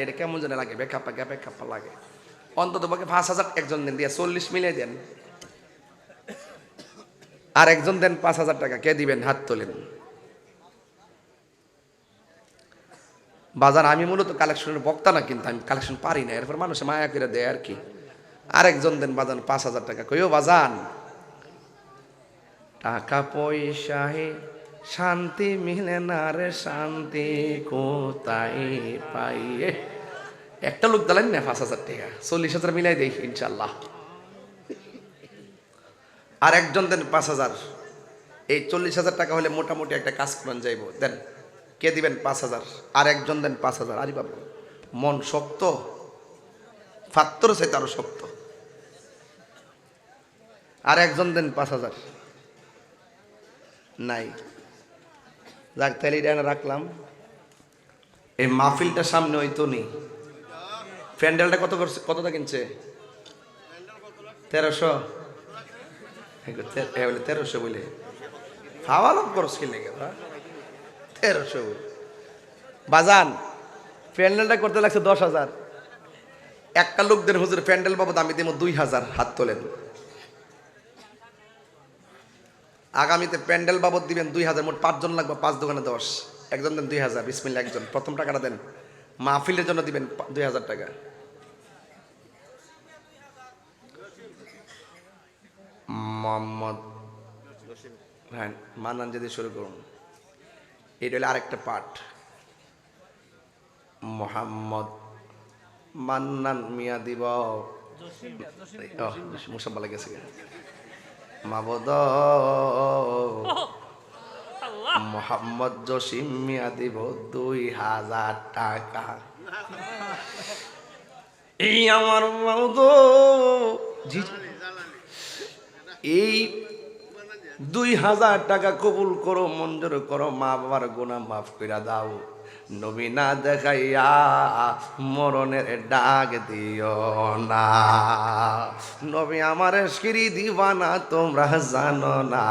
দেখলে এটা কেমন যেন লাগে বেখাপ্পা গ্যাপে খাপ্পা লাগে। অন্তত পক্ষে পাঁচ হাজার একজন দেন, দিয়ে চল্লিশ মিলিয়ে দেন। আর একজন দেন পাঁচ হাজার টাকা, কে দিবেন? হাত তোলেন। বাজার, আমি মূলত কালেকশনের বক্তা না, কিন্তু আমি কালেকশন পারি না, এরপর মানুষে মায়া করে দেয় আর কি। আরেকজন দেন বাজান, পাঁচ হাজার টাকা। কইও, বাজান, টাকা পয়সায় শান্তি মিলে না রে শান্তি, কোথায় পাই? একটা লোক দিলেন না পাঁচ হাজার টাকা? চল্লিশ হাজার মিলাই দেই ইনশাল্লাহ আর একজন দেন পাঁচ হাজার। এই চল্লিশ হাজার টাকা হলে মোটামুটি একটা কাজ করেন যাইব। দেন, কে দিবেন পাঁচ হাজার? আর একজন দেন পাঁচ হাজার। আরে বাবু, মন শক্ত। ফাত্তর সে তারও শক্ত। আর একজন দেন পাঁচ হাজার। নাই। যাক, তাহলে এটা রাখলাম। এই মাহফিলটা সামনে হইতো নি প্যান্ডেলটা কত কতটা কিনছে? তেরোশো? বলে তেরোশো বলে। খাওয়া লোক খরচ কিনে গেল তেরোশো বাজান, প্যান্ডেলটা করতে লাগছে দশ হাজার। একটা লোকদের হুজুর, প্যান্ডেল বাবদ আমি দিব দুই হাজার, হাত তোলেন। আগামীতে প্যান্ডেল বাবদ দিবেন দুই হাজার মোট পাঁচজন লাগবে পাঁচ দোকানে দশ। একজন দেন দুই হাজার বিসমিল্লা একজন। প্রথম টাকাটা দেন মাহফিলের জন্য দিবেন দুই হাজার টাকা। মোহাম্মদ হ্যাঁ মান্নান যদি শুরু করুন। এটা হলো আরেকটা পাঠ। মোহাম্মদ মান্নান মিয়া দিব মুসাব বলা গেছে মাবদ। মোহাম্মদ জসিম মিয়া দিব দুই হাজার টাকা। এই আমার মাউদ জি এই দুই হাজার টাকা কবুল করো মঞ্জুর করো মা বাবার গোনা মাফ করে দাও। নবী না দেখাইয়া মরণের ডাক দিও না। নবী আমার এসকিরি দিবানা, তোমরা জানো না।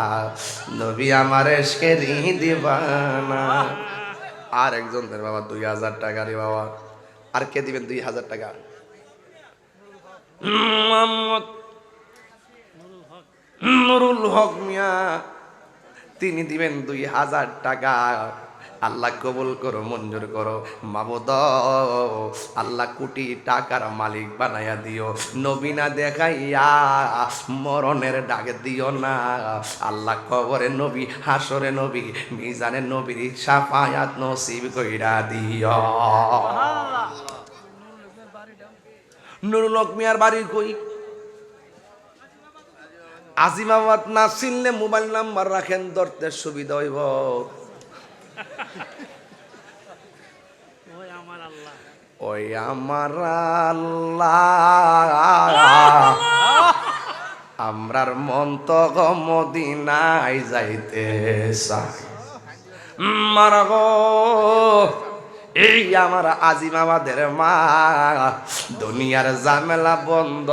নবী আমার এসকিরি দিবানা। আর একজন দেন বাবা, দুই হাজার টাকা রে বাবা। আর কে দিবেন দুই হাজার টাকা? নুরুল হক মিয়া, তিনি দিবেন দুই হাজার টাকা। আল্লাহ কবুল করো, মঞ্জুর করো মাবুদ আল্লাহ কোটি টাকার মালিক বানাইয়া দিও। নবীনা দেখাইয়া মরণের ডাক দিও না। আল্লাহ কবরে নবী, হাসরে নবী, মিজানে নবীর সাফায়াত নসিব কইরা দিও। নুরুল মিয়ার বাড়ি কই? আজিমাবাদ না চিনলে মোবাইল নাম্বার রাখেন, ধরতে সুবিধা হইব ওই আমার আল্লাহ ওই আমার আমরার মন তো মদিনায় যাইতে মারা এই আমার আজিমাবাদের মা, দুনিয়ার জামেলা বন্ধ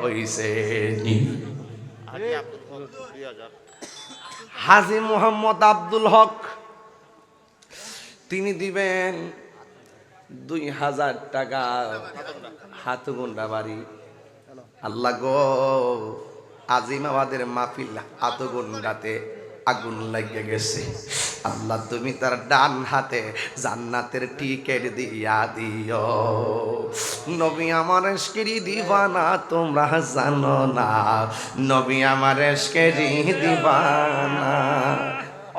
হইছে হাজি মোহাম্মদ আব্দুল হক, তিনি দিবেন দুই হাজার টাকা হাতগুন্ডা বাড়ি আল্লাহ গো আজিমাবাদের মাহফিল হাতগুন্ডাতে আগুন লাগিয়ে গেছে। আল্লাহ তুমি তার ডান হাতে জান্নাতের টিকেট দিয়া দিও। নবী আমার এসকেরি দিবানা, তোমরা জানো না। নবী আমার এসকেরি দিবানা।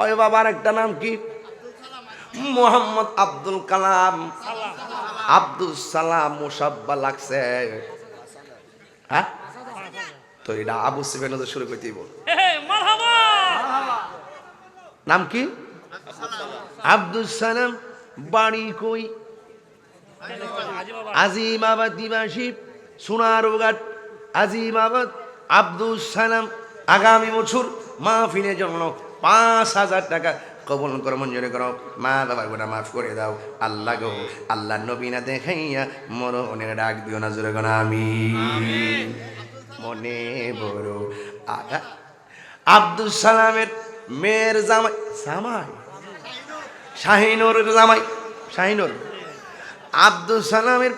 ওই বাবার একটা নাম কি? মোহাম্মদ আব্দুল কালাম। আব্দুল সালাম মুসাব্বা লাগছে। হ্যাঁ? তো এটা আবু সিবেন শুরু করতে দিব। নাম কি? আব্দুল সালাম বাড়ি কই? আজিমাবাদ দিবাসী সোনারঘাট। আজিমাবাদ আব্দুল সালাম আগামী বছর মাহফিলের জন্য পাঁচ হাজার টাকা কবল করো, মঞ্জুর করো। মা বাবার গোটা মাফ করে দাও। আল্লাহ গো, আল্লাহ নবীনা দেখাইয়া মরণের ডাক দিও না, জোরে গোনা আমি মনে বড় আগা আব্দুল সালামের মেয়ের জামাই জামাই? শাহিনুর জামাই, শাহিনুর। আব্দুল সালামের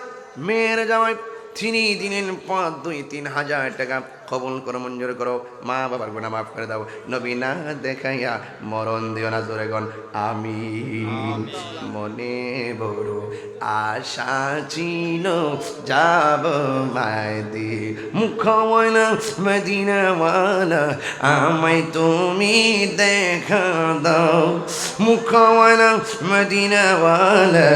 মেয়ের জামাই, তিনি দিনের পাঁচ, দুই, তিন হাজার টাকা। কবল করো, মঞ্জুর করো। মা বাবার গুণা মাফ করে দাও। নবী না দেখাইয়া মরণ দিও না জোরে গন আমি মনে বড় আশা ছিল, যাব মাদি মুখ ময়না, মদিনাওয়ালা, আমায় তুমি দেখা দাও। মুখ ময়না, মদিনাওয়ালা,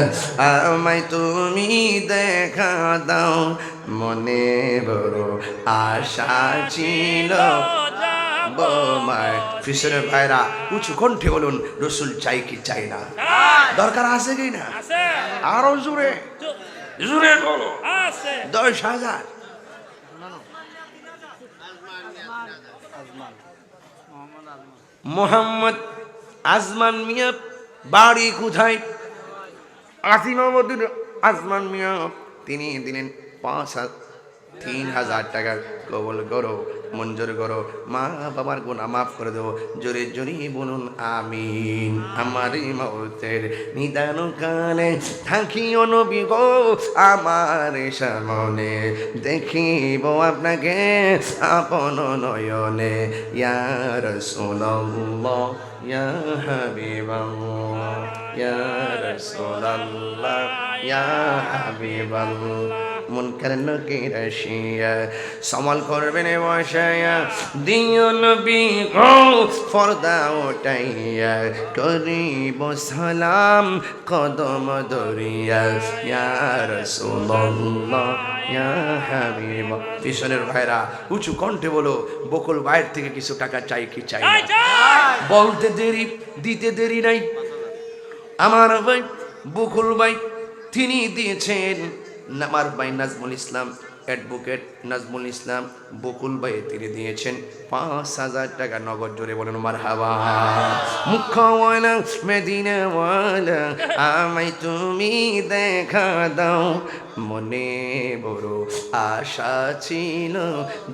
আমায় তুমি দেখা দাও। মনে বড় আশা ছিল। ফিসরের ভাইরা উঁচু কণ্ঠে বলুন রসুল চাই কি চাই না? দরকার আছে কি না? আছে। আরও জোরে। জোরে বলো। আছে। দশ হাজার। মোহাম্মদ আজমান মিয়া বাড়ি কোথায়? আসিমামদুর আজমান মিয়া। তিনি দিলেন পাঁচ তিন হাজার টাকা কবল করো, মঞ্জুর করো। মা বাবার গুণা মাফ করে দেবো। জোরে জোরে বলুন, আমিন। আমার মৌতের নিদান কালে থাকিও নবী গো, আমার সামনে। দেখিব আপনাকে আপন নয়নে। ইয়ার সোনাল্লাহ ইয়া হাবিবাল্লাহ, ইয়া রাসূলাল্লাহ মুনকার নকির আসিয়া সমাল করবেন বসায়া দিও নবী গো ফর্দা ওটাইয়া করিব সালাম কদম দরিয়া ইয়া রাসূলুল্লাহ ইয়া হাবিব। পিছনের ভাইরা উঁচু কণ্ঠে বলো বকুল বাইর থেকে কিছু টাকা চাই কি চাই! বলতে দেরি দিতে দেরি নাই। আমার ভাই বকুল ভাই তিনি দিয়েছেন আমার ভাই নাজমুল ইসলাম, অ্যাডভোকেট নাজমুল ইসলাম বকুল ভাই তিনি দিয়েছেন পাঁচ হাজার টাকা নগদ, জোরে বলেন মার হাবা মুখওয়ালা মেদিনাওয়ালা, আমায় তুমি দেখা দাও। মনে বড় আশা ছিল,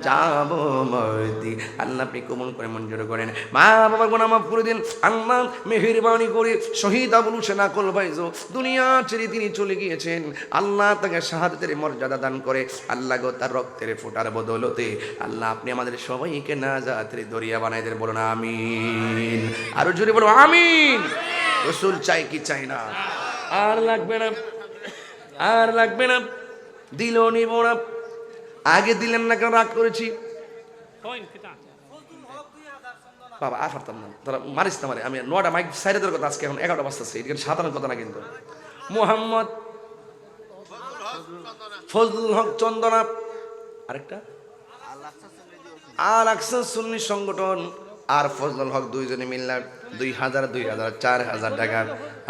যাব মর্দি। আল্লাহ আপনি কমন করে মঞ্জুর করেন। মা বাবা গোনা মাফ করে দিন। আল্লাহ মেহেরবানি করে শহীদ আবুল হোসেন আকল ভাইজো দুনিয়া ছেড়ে তিনি চলে গিয়েছেন। আল্লাহ তাকে শাহাদাতের মর্যাদা দান করে। আল্লাহ গো তার রক্তের ফোটার বদলতে আল্লাহ আপনি আমাদের সবাইকে না জাতের দরিয়া বানাই দেন। বলুন, আমিন। আরও জোরে বলো আমিন। রসুল চাই কি চাই না? আর লাগবে না। আর লাগবে না। দিল নিব না। আগে দিলেন না কেন রাগ করেছি? বাবা, আর পারতাম না। তোরা মারিস না মারে। আমি নটা মাইক সাইডে কথা আজকে এখন এগারোটা বাজতেছে। এটা সাধারণ কথা না কিন্তু। মোহাম্মদ ফজলুল হক চন্দনা। আরেকটা? আর আকসার সুন্নি সংগঠন আর ফজলুল হক দুইজনে মিললাম। দুই হাজার দুই হাজার চার হাজার টাকা।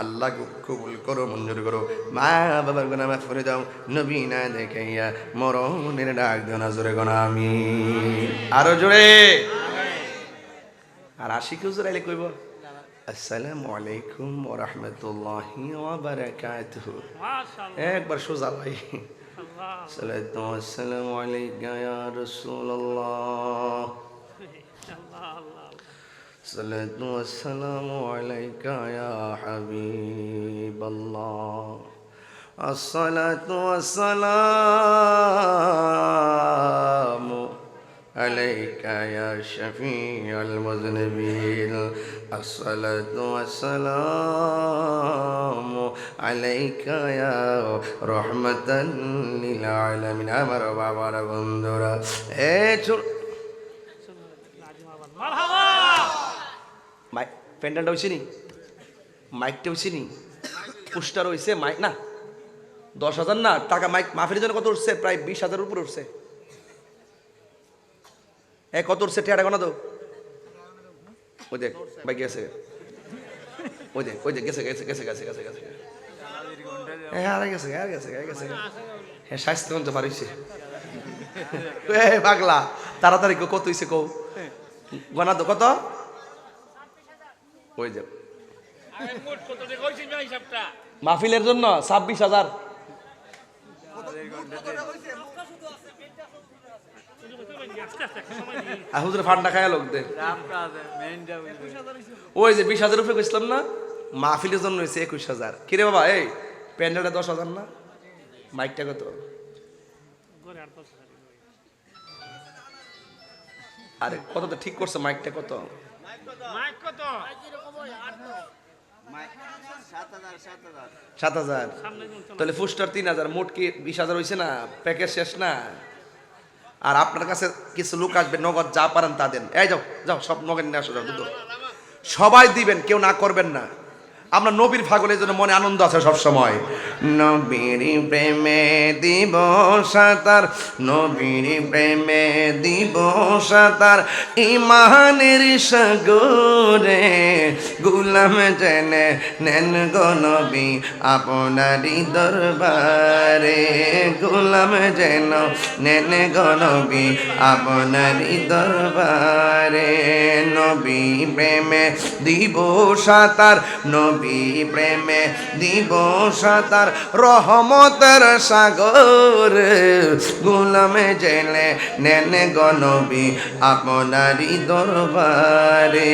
আল্লাহ কবুল করো মঞ্জুর করো। মা বাবার গোনা মাফ করে দাও। নবী না দেখাইয়া মরণের ডাক দেও না জোরে গোনা আমি আরও জোরে। আর আশিক হুজুর আইলে কইব আসসালামু আলাইকুম ওয়া রাহমাতুল্লাহি ওয়া বারাকাতুহু একবার সোজা ভাই। সালাতু ওয়াসসালামু আলাইকা ইয়া রাসূলুল্লাহ। আল্লাহ আল্লাহ। সালাতু ওয়াসসালামু আলাইকা ইয়া হাবিবাল্লাহ الصلاة والسلام عليك يا شفيع المذنبين الصلاة والسلام عليك يا رحمة للعالمين আমার বাবার বন্ধুরা এ চুর প্যান্ডেলটা হয়েছে নি? মাইকটা হয়েছে নি? পোস্টার হয়েছে মাইক না? দশ হাজার না, টাকা মাইক মাফের জন্য কত উঠছে? প্রায় বিশ হাজার উপরে উঠছে। এ, কত উঠছে? টেয়াটা গোনা তো ওই দেখ, ভাই গেছে। ওই দেখ ওই দেখ, গেছে গেছে গেছে গেছে গেছে গেছে। হ্যাঁ তাড়াতাড়ি কত হইছে কৌ তো কত? ওই যে আরে মোট কত টাকা কইছিস ভাই হিসাবটা? মাহফিলের জন্য ছাব্বিশ হাজার। ফান্ডা খায়া লোকদের ওই যে বিশ হাজার উপরে গেছিলাম না? মাহফিলের জন্য হয়েছে একুশ হাজার। কিরে বাবা এই প্যান্ডেলটা দশ হাজার না? মাইকটা কত? আর পাঁচ হাজার আরে কত তো ঠিক করছে মাইকটা কত? সাত হাজার। তাহলে ফুস্টার তিন হাজার, মোট কি বিশ হাজার হয়েছে না? প্যাকেজ শেষ না? আর আপনার কাছে কিছু লোক আসবে, নগদ যা পারেন তা দেন। এই যাও যাও, সব নগদ নিয়ে আসো, যাও সবাই দিবেন, কেউ না করবেন না। আমরা নবীর ফাগলের জন্য মনে আনন্দ আছে সব সময় নবীর প্রেমে দিব সাতার, নবীর প্রেমে দিব সাতার ইমানের সাগরে গুলাম জেনে নেন গো নবী, আপনারই দরবারে গুলাম যেন নেন গো নবী, আপনারই দরবারে নবী প্রেমে দিব সাতার, নবী প্রেমে দিব সাতার, রহমতের সাগর। গুলামে জেলে নেন গনবী আপনারই দরবারে।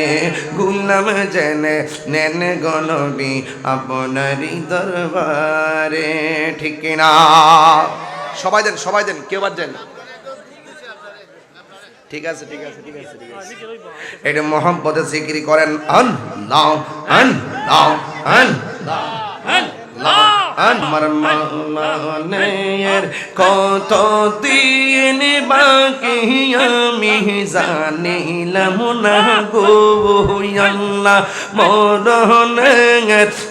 গুলাম জেনে নেন গনবী আপনারই দরবারে। ঠিক না সবাই দেন সবাই দেন, কেউ বাদ দেন ঠিক আছে ঠিক আছে ঠিক আছে এটা মোহাম্মদে জিকিরি করেন নাও আল্লাহ আল্লাহ। আমার মানের কত দিন বাকি আমি জানিলাম না গো আল্লাহ।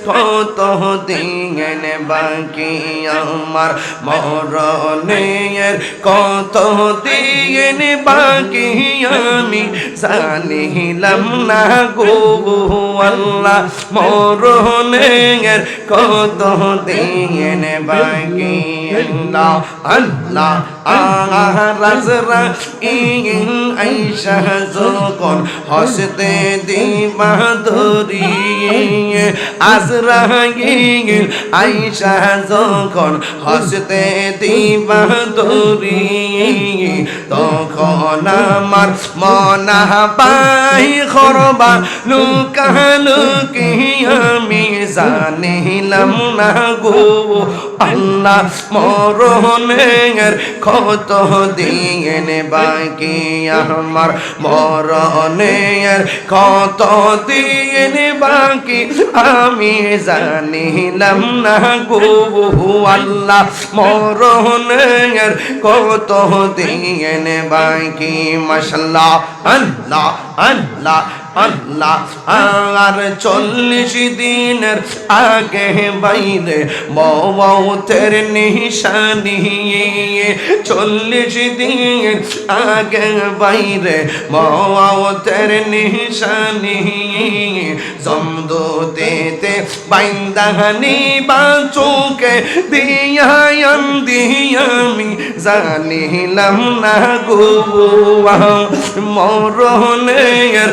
কত দিন বাকি আমার মরণের কত দিন বাকি আমি জানিলাম না গো আল্লাহ। মরণের কত দিন বাকি আল্লাহ আল্লাহ আহারাজরা ইন আইসা যখন হসতে দিবা ধরি আজরা ইন আইসা যখন হসতে দিবা ধরি তখন আমার মনা পাই খরবা লুকালুকি আমি জানিলাম না গো, আল্লাহ মরণের কত দিন বাকি, আমার মরণের কত দিন বাকি, আমি জানিলাম না গো, আল্লাহ মরণের কত দিন বাকি, মশাল্লাহ, আল্লাহ আল্লাহ আল্লাহ আর চল্লিশ দিনের আগে বাইরে মৌতের নিশানি চল্লিশ দিন আগে বাইরে মৌতের নিশানি জমদুতেতে বাইন্দাহানি বাঁচুকে দিয়াম দিয়ামি জানিলাম না গো, মরণের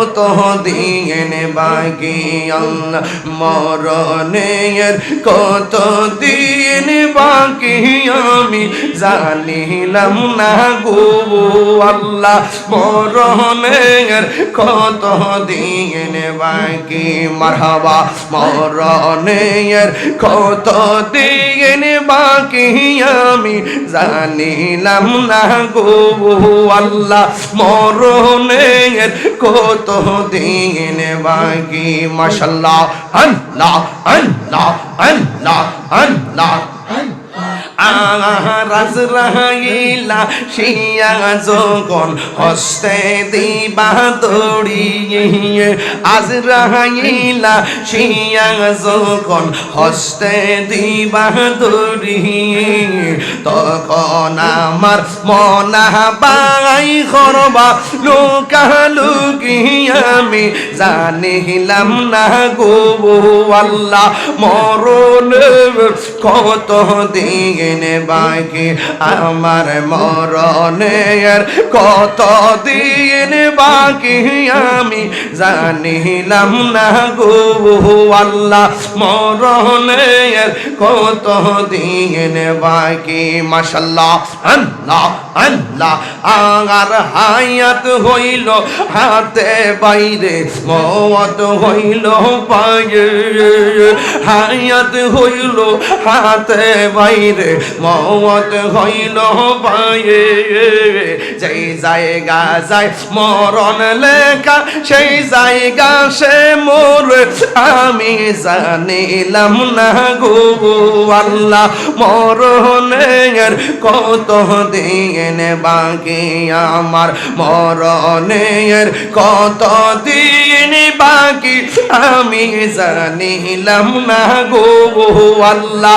কত দিন বাকি? আল্লাহ মরণের কত দিন বাকি? আমি জানিলাম না গো, আল্লাহ মরণের কত দিন বাকি? মারহাবা, মরণের কত দিন বাকি? আমি জানিলাম না গো, আল্লাহ মরণের কত দিন বাকি মাশাল্লাহ আল্লাহ আল্লাহ আল্লাহ আল্লাহ আরাজ রাইলা শিয়া যখন হস্তে দিবা দড়িয়ে। আজ রাইলা শিয়া যখন হস্তে দিবা দড়িয়ে। তখন আমার মনা বাই করবা লুকালুকি আমি জানিলাম না গো আল্লাহ, মরণ কত দিন দিন বাকি আমার মরণের কত দিন বাকি আমি জানিলাম না গো আল্লাহ, মরণের কত দিন বাকি। মাশাল্লাহ, আল্লাহ আল্লাহ, আগার হায়াত হইল, হাতে বাইরে মত হইল, পায়ে হায়াত হইল, হাতে বাইরে মত হইল পায়ে যেই জায়গা যায় মরণ লেখা, সেই জায়গা সে মোর। আমি জানিলাম না গো আল্লাহ, মরণের কত দিন বাকি আমার। মরণের কত দিন বাকি আমি জানিলাম না গো আল্লাহ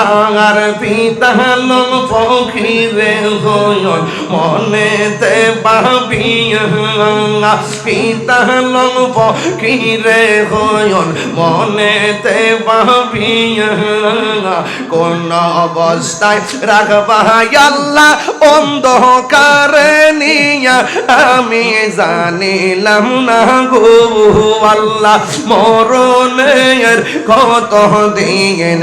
আর পিতা লোক ফকিরে হইল। মনেতে পাবিয়া পিতা লোক ফকিরে হইল। মনেতে পাবিয়া কোন অবস্থায় রাখবা আল্লাহ অন্ধকারে নিয়া? আমি জানিলাম না গো আল্লাহ, মরণের কত দিন